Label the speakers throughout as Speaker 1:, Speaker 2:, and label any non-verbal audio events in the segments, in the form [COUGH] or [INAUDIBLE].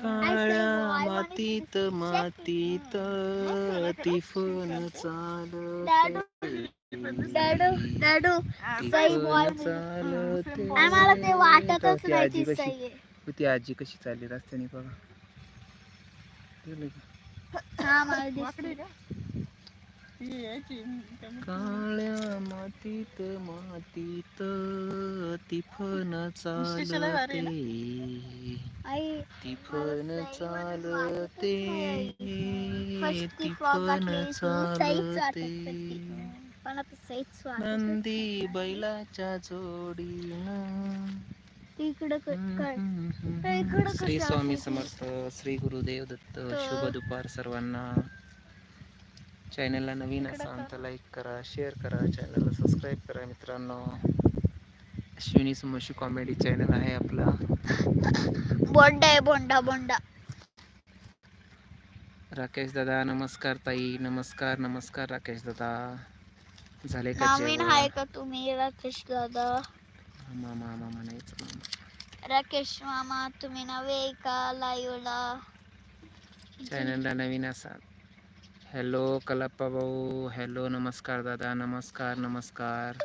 Speaker 1: काळ्या मातीत मातीत तिफन चालते
Speaker 2: डॅडू डॅडू सई
Speaker 1: चालते
Speaker 2: आम्हाला ते वाटतच
Speaker 1: ती
Speaker 2: नाही
Speaker 1: आजी
Speaker 2: ती
Speaker 1: कशी
Speaker 2: आहे.
Speaker 1: ती आजी कशी चालली रस्त्याने बघा गेली का?
Speaker 2: हा मला दिसली
Speaker 1: काळ्या मातीत मातीत तिफन चालते चालते
Speaker 2: ती तू वाटत
Speaker 1: चालते
Speaker 2: होती. पण होती.
Speaker 1: नंदी बैलाच्या जोडीनं श्री स्वामी? समर्थ श्री गुरुदेव दत्त शुभ दुपार सर्वांना चॅनलला नवीन असाल तर लाईक करा शेअर करा चॅनलला सबस्क्राईब करा मित्रांनो अश्विनी समोशी कॉमेडी चॅनल आहे आपला
Speaker 2: बोंडा आहे बोंडा बोंडा.
Speaker 1: राकेश दादा नमस्कार ताई नमस्कार नमस्कार राकेश दादा. झाले का
Speaker 2: नवीन? आहे का तुम्ही राकेश दादा?
Speaker 1: मामा मामा म्हणायचं मामा.
Speaker 2: राकेश मामा तुम्ही नवे का लाईव्हला?
Speaker 1: चॅनलला नवीन असाल. हॅलो कलाप्पा भाऊ हॅलो नमस्कार दादा. नमस्कार नमस्कार.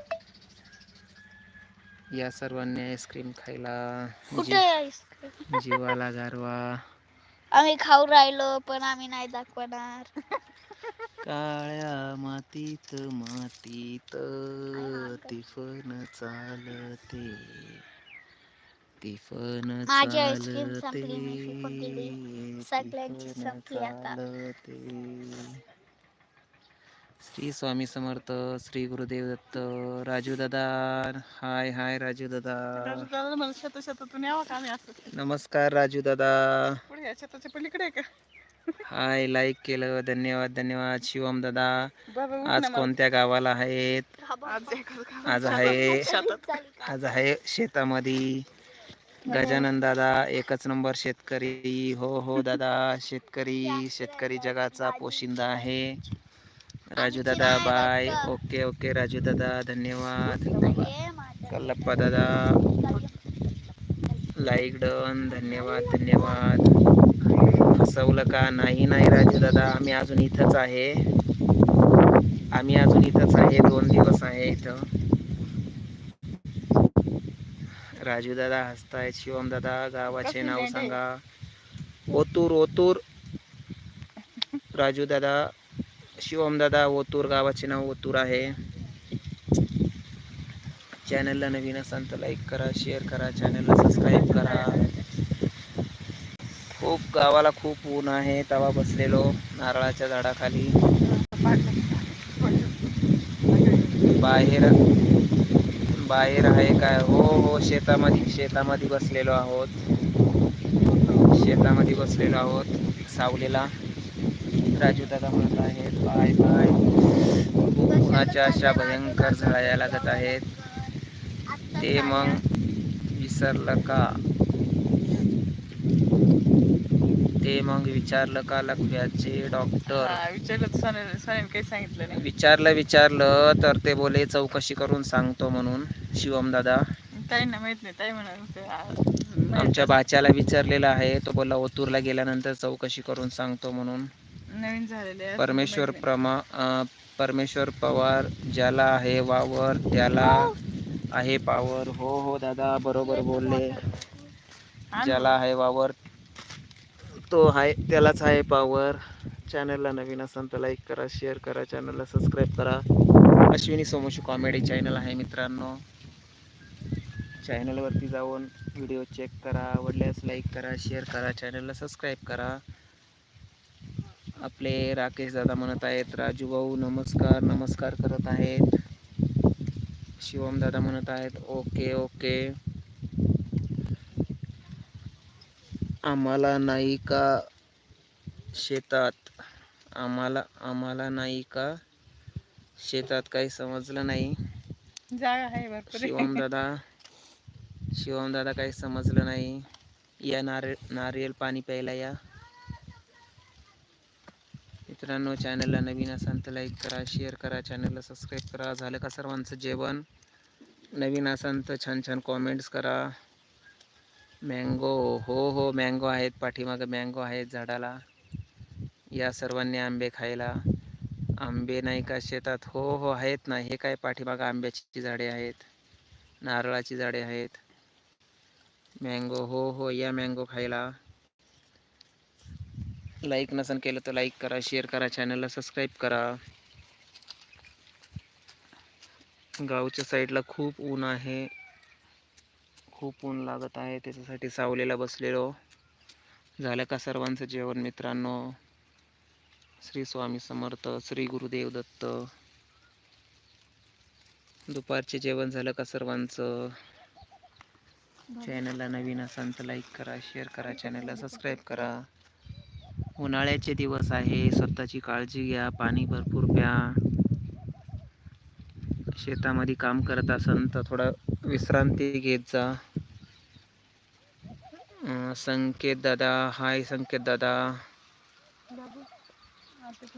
Speaker 1: या सर्वांनी आईस्क्रीम खायला
Speaker 2: कुठे
Speaker 1: जी-? जीवाला गारवा
Speaker 2: आम्ही खाऊ राहिलो पण आम्ही नाही दाखवणार
Speaker 1: काळ्या मातीत मातीत तिफन चालते तिफन
Speaker 2: माझी आईस्क्रीम संपली, मी फेकून दिली.
Speaker 1: चालते
Speaker 2: सगळ्यांची संपली आता.
Speaker 1: चालते. श्री स्वामी समर्थ श्री गुरुदेव दत्त राजू दादा हाय हाय राजू दादा
Speaker 3: दादा मला शेता शेतातून यावं का आम्ही असं?
Speaker 1: नमस्कार राजू दादा
Speaker 3: पुढे या शेताच्या पलीकडे आहे का?
Speaker 1: हाय लाईक केलं धन्यवाद धन्यवाद शिवम दादा. आज. कोणत्या गावाला आहेत.
Speaker 3: आज
Speaker 1: आहे आज आहे शेतामध्ये. गजानन दादा एकच नंबर शेतकरी. हो हो दादा शेतकरी. शेतकरी जगाचा पोशिंदा आहे. राजू दादा बाय. ओके ओके राजू दादा धन्यवाद. कल्लप्पा दादा. लाईक डन धन्यवाद धन्यवाद. फसवलं का? नाही नाही राजू दादा. आम्ही अजून इथंच आहे. आम्ही अजून इथंच आहे. दोन दिवस आहे इथं. राजू दादा हसतायत. शिवम दादा गावाचे नाव सांगा. ओतूर ओतूर. राजू दादा शिवमदादा ओतूर गावाचे नाव ओतूर आहे. चॅनलला नवीन असाल तर लाईक करा शेअर करा चॅनलला सबस्क्राईब करा. खूप गावाला खूप ऊन आहे तवा बसलेलो नारळाच्या झाडाखाली. बाहेर बाहेर आहे काय? हो हो शेतामध्ये शेतामध्ये बसलेलो आहोत. शेतामध्ये बसलेलो आहोत सावलीला. राजू दादा म्हणत आहेत बाय बाय. उन्हाच्या अशा भयंकर झळा यायला लागत आहेत. ते मग विसरलं का? ते मग विचारलं का लकव्याचे डॉक्टर
Speaker 3: विचारलं काही सांगितलं नाही.
Speaker 1: विचारलं विचारलं तर ते बोले चौकशी करून सांगतो म्हणून शिवम दादा.
Speaker 3: ताईंना माहीत नाही ताई म्हणा
Speaker 1: आमच्या बाच्याला विचारलेला आहे तो बोला ओतूरला गेल्यानंतर चौकशी करून सांगतो म्हणून.
Speaker 3: नवीन झालेले.
Speaker 1: परमेश्वर प्रमा अं, परमेश्वर पवार ज्याला आहे वावर त्याला आहे पावर. हो हो दादा बरोबर बोलले.
Speaker 3: आण
Speaker 1: ज्याला आहे वावर तो आहे त्यालाच आहे पावर. चॅनलला नवीन असाल तर लाईक करा शेअर करा चॅनलला सबस्क्राईब करा. अश्विनी सोमोशी कॉमेडी चॅनल आहे मित्रांनो. चॅनलवरती जाऊन व्हिडिओ चेक करा. आवडल्यास लाईक करा शेअर करा. चॅनलला सबस्क्राईब करा. आपले राकेश दादा म्हणत आहेत राजू भाऊ नमस्कार नमस्कार करत आहेत. शिवम दादा म्हणत आहेत ओके ओके. आम्हाला नाही का शेतात? आम्हाला आम्हाला नाही का शेतात काही समजलं नाही? शिवम दादा शिवम दादा काही समजलं नाही. या नारळ नारियल पाणी प्यायला या. मित्रांनो चॅनलला नवीन असाल तर लाईक करा शेअर करा चॅनलला सबस्क्राईब करा. झालं का सर्वांचं जेवण? नवीन असाल तर छान छान कॉमेंट्स करा. मँगो हो हो मँगो आहेत. पाठीमागं मँगो आहेत झाडाला. या सर्वांनी आंबे खायला. आंबे नाही का शेतात? हो हो आहेत ना. हे काय पाठीमागं आंब्याची झाडे आहेत? नारळाची झाडे आहेत. मँगो हो हो या मँगो खायला. लाईक नसन केलं तर लाईक करा शेअर करा चॅनलला सबस्क्राईब करा. गावच्या साईडला खूप ऊन आहे. खूप ऊन लागत आहे. त्याच्यासाठी सावलीला बसलेलो. झालं का सर्वांचं जेवण मित्रांनो? श्री स्वामी समर्थ श्री गुरुदेव दत्त. दुपारचे जेवण झालं का सर्वांचं? चॅनलला नवीन असाल तर लाईक करा शेअर करा चॅनलला सबस्क्राईब करा. उन्हाळ्याचे दिवस आहे स्वतःची काळजी घ्या पाणी भरपूर प्या. शेतामध्ये काम करत असन तर थोडा विश्रांती घेत जा. संकेत दादा हाय संकेत दादा.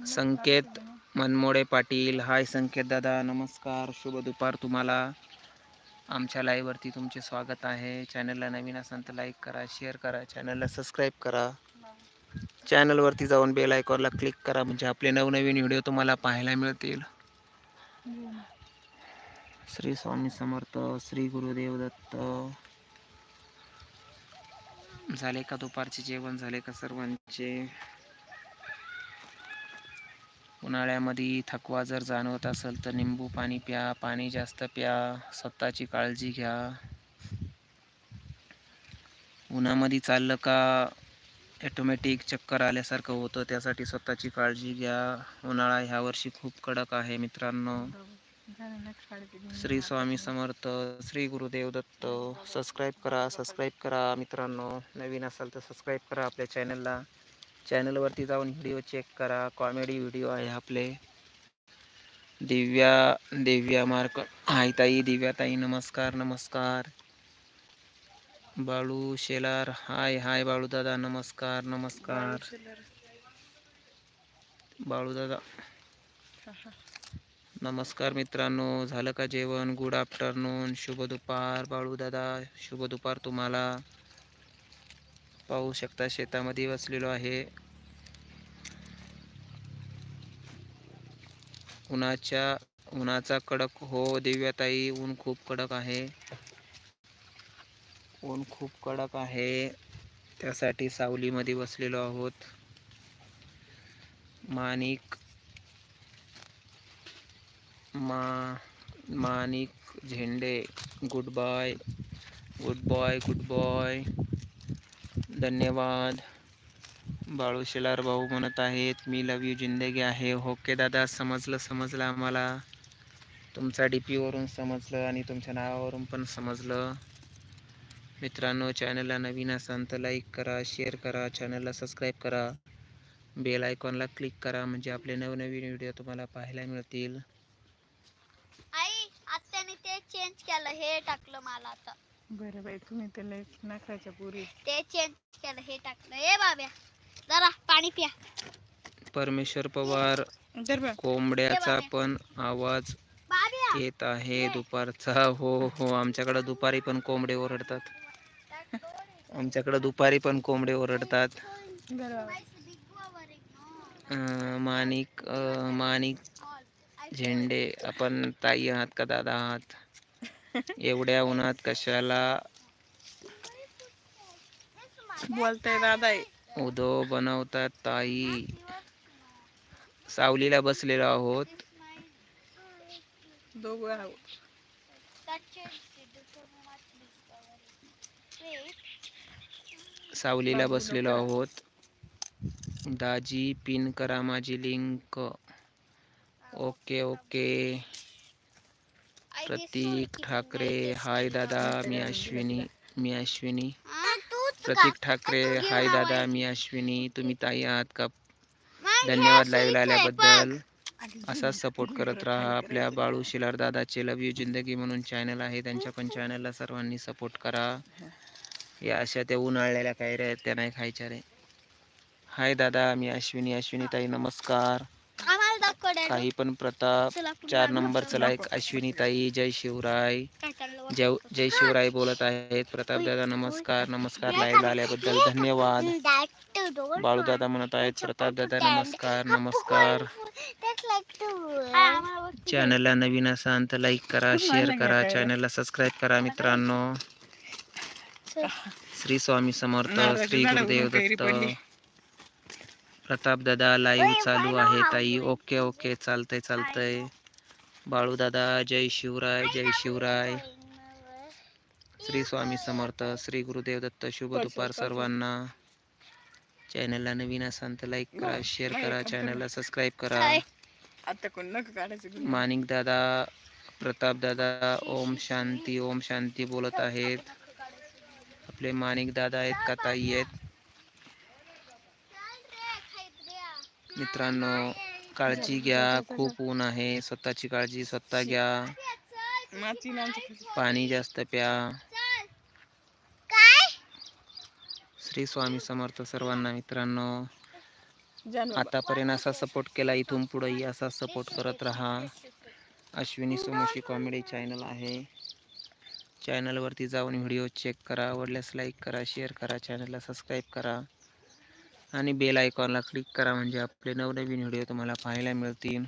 Speaker 1: संकेत मनमोडे पाटील हाय संकेत दादा नमस्कार शुभ दुपार तुम्हाला. आमच्या लाईव्हवरती तुमचे स्वागत आहे. चॅनलला नवीन असाल तर लाईक करा शेअर करा चॅनलला सबस्क्राईब करा. चॅनलवरती जाऊन बेल आयकॉनला क्लिक करा. म्हणजे आपले नवनवीन व्हिडिओ तुम्हाला पाहायला मिळतील. श्री स्वामी समर्थ श्री गुरुदेव दत्त. झाले का दुपारचे जेवण? झाले का सर्वांचे? उन्हाळ्यामध्ये थकवा जर जाणवत असेल तर निंबू पाणी प्या पाणी जास्त प्या स्वतःची काळजी घ्या. उन्हामध्ये चाललं का ॲटोमॅटिक चक्कर आल्यासारखं होतं. त्यासाठी स्वतःची काळजी घ्या. उन्हाळा ह्या वर्षी खूप कडक आहे मित्रांनो. श्री स्वामी समर्थ श्री गुरुदेव दत्त सबस्क्राईब करा सबस्क्राईब करा मित्रांनो. नवीन असाल तर सबस्क्राईब करा आपल्या चॅनलला चॅनलवरती जाऊन व्हिडिओ चेक करा. कॉमेडी व्हिडिओ आहे आपले. दिव्या दिव्या मार्क. हाय ताई दिव्या ताई नमस्कार नमस्कार. बाळू शेलार हाय हाय बाळू दादा नमस्कार नमस्कार. बाळू दादा. नमस्कार मित्रांनो झालं का जेवण? गुड आफ्टरनून शुभ दुपार बाळू दादा. शुभ दुपार तुम्हाला. पाहू शकता शेतामध्ये बसलेलो आहे. उन्हाच्या उन्हाचा कडक हो दिव्याताई ऊन खूप कडक आहे. ऊन खूप कडक आहे. त्यासाठी सावलीमध्ये बसलेलो आहोत. माणिक मा Manik Zende. Good bye good boy good boy धन्यवाद. बाळू शेलार भाऊ म्हणत आहेत मी लव यू जिंदगी आहे. ओके दादा समजलं समजलं आम्हाला. तुमचा डी पीवरून समजलं आणि तुमच्या नावावरून पण समजलं. मित्रांनो चॅनलला नवीन असाल तर लाईक करा शेअर करा चॅनलला सबस्क्राईब करा. बेल आयकॉनला क्लिक करा म्हणजे आपले नवनवीन व्हिडिओ तुम्हाला पाहायला मिळतील.
Speaker 2: आई आत्याने ते चेंज केलं हे टाकलं मला आता.
Speaker 3: बरं बाई तुम्ही तर लय नखराच्या पुरी.
Speaker 2: ते चेंज केलं हे टाकलं. हे बाब्या जरा पाणी प्या.
Speaker 1: परमेश्वर पवार कोंबड्याचा पण आवाज
Speaker 2: बाब्या.
Speaker 1: येत आहे दुपारचा. हो हो आमच्याकडे दुपारी पण कोंबडे ओरडतात. आमच्याकडे दुपारी पण कोंबडे ओरडतात. माणिक माणिक झेंडे आपण ताई आहात का दादा आहात? एवढ्या उन्हात कशाला?
Speaker 3: बोलताय दादा.
Speaker 1: उदो बनवतात ताई. सावलीला बसलेलो आहोत.
Speaker 3: दोघं आहोत.
Speaker 1: सावलीला बसलेलो आहोत. दाजी पिन करा माझी link. Okay okay. Pratik Thackeray hi दादा मी अश्विनी मी अश्विनी. प्रतीक ठाकरे हाय दादा मी अश्विनी. तुम्ही ताई आहात का? धन्यवाद लाईव्हला आल्याबद्दल असाच सपोर्ट करत राहा आपल्या बाळू शिलार दादाचे लव यू जिंदगी म्हणून चॅनल आहे. त्यांच्या पण चॅनलला सर्वांनी सपोर्ट करा. या अशा त्या उन्हाळलेल्या काय रे त्या नाही खायच्या रे. हाय दादा मी अश्विनी. अश्विनी ताई नमस्कार. काही पण प्रताप
Speaker 2: चला
Speaker 1: चार
Speaker 2: बांधू.
Speaker 1: नंबरचं लाईक अश्विनी ताई जय शिवराय. जय जय शिवराय बोलत आहेत. प्रताप दादा नमस्कार. नमस्कार. लाईव्ह आल्याबद्दल धन्यवाद. [LAUGHS] बाळू दादा म्हणत आहेत प्रताप दादा नमस्कार नमस्कार. चॅनलला नवीन असाल तर लाईक करा शेअर करा. चॅनलला सबस्क्राईब करा मित्रांनो. श्री स्वामी समर्थ श्री गुरुदेव दत्त. प्रताप दादा लाईव्ह चालू आहे ताई. Okay okay. चालतंय चालतंय. बाळू दादा जय शिवराय जय शिवराय. श्री स्वामी समर्थ श्री गुरुदेव दत्त शुभ दुपार सर्वांना. चॅनलला नवीन असाल तर लाईक करा शेअर करा चॅनलला सबस्क्राईब करा.
Speaker 3: आता कोण नका काढायचं
Speaker 1: माणिक दादा प्रताप दादा ओम शांती ओम शांती बोलत आहेत. आपले माणिक दादा आहेत का ताई आहेत. मित्रांनो काळजी घ्या खूप ऊन आहे स्वतःची काळजी स्वतः घ्या. पाणी जास्त प्या. श्री स्वामी समर्थ सर्वांना मित्रांनो आतापर्यंत असा सपोर्ट केला इथून पुढेही असा सपोर्ट करत राहा. अश्विनी सोमोशी कॉमेडी चॅनल आहे. चॅनलवरती जाऊन व्हिडिओ चेक करा. आवडल्यास लाईक करा शेअर करा चॅनलला सबस्क्राईब करा. आणि बेल आयकॉनला क्लिक करा म्हणजे आपले नवनवीन व्हिडिओ तुम्हाला पाहायला मिळतील.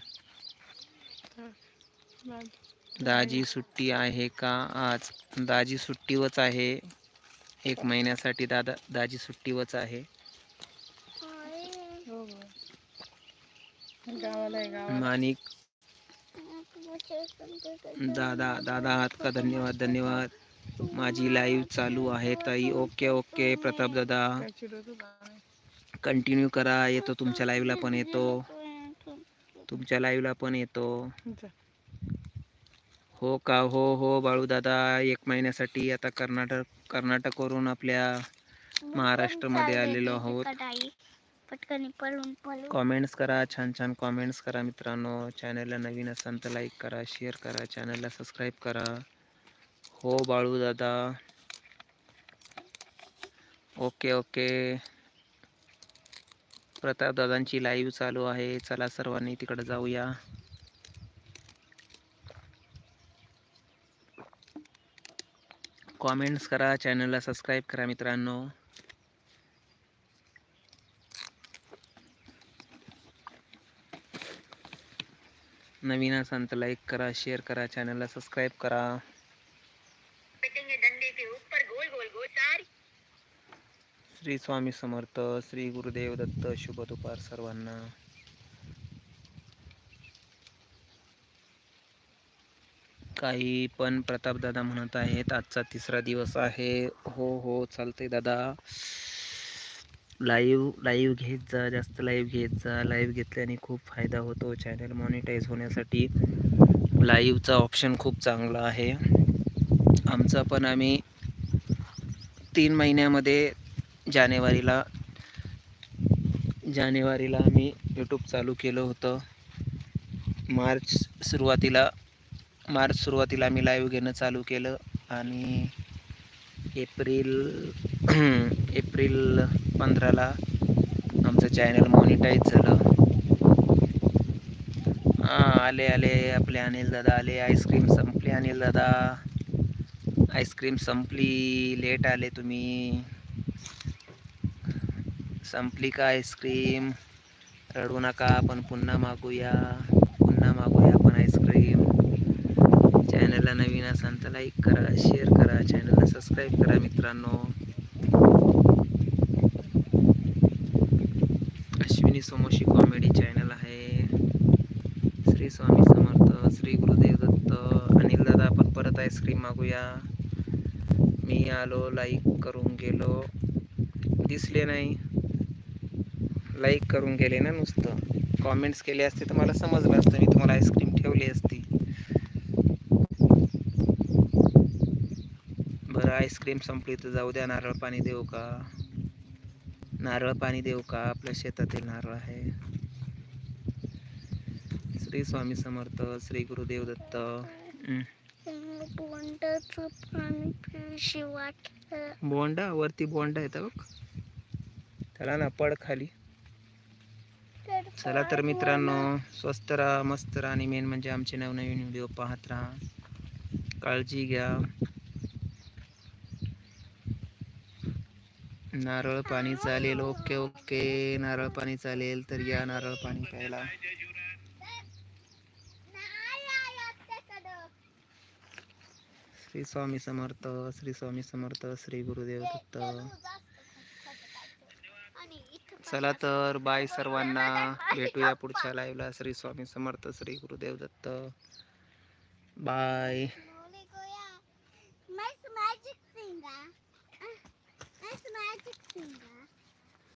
Speaker 1: दाजी सुट्टी आहे का आज? दाजी सुट्टीवच आहे. एक महिन्यासाठी दादा दाजी सुट्टीवच आहे.
Speaker 3: हो हो. गावाला आहे गावाला.
Speaker 1: माणिक दादा दादा आहात का? धन्यवाद धन्यवाद. माझी लाईव्ह चालू आहे ताई. ओके ओके प्रताप दादा कंटिन्यू करा. येतो तुमच्या लाईव्हला पण येतो. तुमच्या लाईव्हला पण येतो. हो का? हो हो बाळू दादा. एक महिन्यासाठी आता कर्नाटक कर्नाटकवरून आपल्या महाराष्ट्रामध्ये आलेलो आहोत.
Speaker 2: पटकन पळून पळून.
Speaker 1: कॉमेंट्स करा छान छान कॉमेंट्स करा मित्रांनो. चॅनलला नवीन असाल तर लाईक करा शेअर करा चॅनलला सबस्क्राईब करा. हो बाळू दादा. ओके ओके प्रताप दादांची लाईव्ह चालू आहे. चला सर्वांनी तिकडे जाऊया. कॉमेंट्स करा चॅनलला सबस्क्राईब करा मित्रांनो. नवीन असाल तर लाईक करा शेअर करा चॅनलला सबस्क्राईब करा. श्री स्वामी समर्थ श्री गुरुदेव दत्त शुभ दुपार सर्वांना. काही पण प्रताप दादा म्हणत आहेत आजचा तिसरा दिवस आहे. हो हो चालतंय दादा. लाईव्ह लाईव्ह घेत जा जास्त लाईव्ह घेत जा लाईव्ह घेतल्याने खूप फायदा होतो. चॅनल मॉनिटाईज होण्यासाठी लाईव्हचा ऑप्शन खूप चांगला आहे. आमचा पण आम्ही तीन महिन्यामध्ये जानेवारीला जानेवारीला आम्ही यूट्यूब चालू केलं होतं. मार्च सुरुवातीला मार्च सुरुवातीला आम्ही लाईव्ह घेणं चालू केलं आणि एप्रिल [CLEARS THROAT] एप्रिल पंधराला आमचं चॅनल मॉनिटाईज झालं. हां आले आले आपले अनिल दादा आले आईस्क्रीम संपली अनिल दादा. आईस्क्रीम संपली लेट आले तुम्ही. संपली का आईस्क्रीम रडू नका आपण पुन्हा मागूया पुन्हा मागूया आपण आईस्क्रीम चॅनलला नवीन असाल तर लाईक करा शेअर करा चॅनलला सबस्क्राईब करा मित्रांनो अश्विनी सोमोशी कॉमेडी चॅनल आहे. श्री स्वामी समर्थ श्री गुरुदेव दत्त अनिल दादा आपण परत आईस्क्रीम मागूया. मी आलो लाईक करून गेलो. दिसले नाही. लाईक करून गेले ना नुसतं. कॉमेंट्स केले असते तर मला समजलं असतं. मी तुम्हाला आईस्क्रीम ठेवली असती. बरं आईस्क्रीम संपली तर जाऊ द्या. नारळ पाणी देऊ का? नारळ पाणी देऊ का? आपल्या शेतातील नारळ आहे. श्री स्वामी समर्थ श्री गुरुदेव दत्त. बोंडा वरती बोंडा येतं बघ. त्याला ना पड खाली. चला तर मित्रांनो स्वस्त राहा मस्त राहा आणि मेन म्हणजे आमचे नवनवीन व्हिडिओ पाहत राहा. काळजी घ्या. नारळ पाणी चालेल. ओके ओके नारळ पाणी चालेल तर या नारळ पाणी प्यायला
Speaker 2: नाही आई आत्याकडं
Speaker 1: श्री स्वामी समर्थ श्री स्वामी समर्थ श्री गुरुदेव दत्त चला तर बाय सर्वांना भेटूया पुढच्या लाईव्हला Shri Swami Samarth Shri Gurudev Datta bye
Speaker 2: Mole goya. Nice magic magic.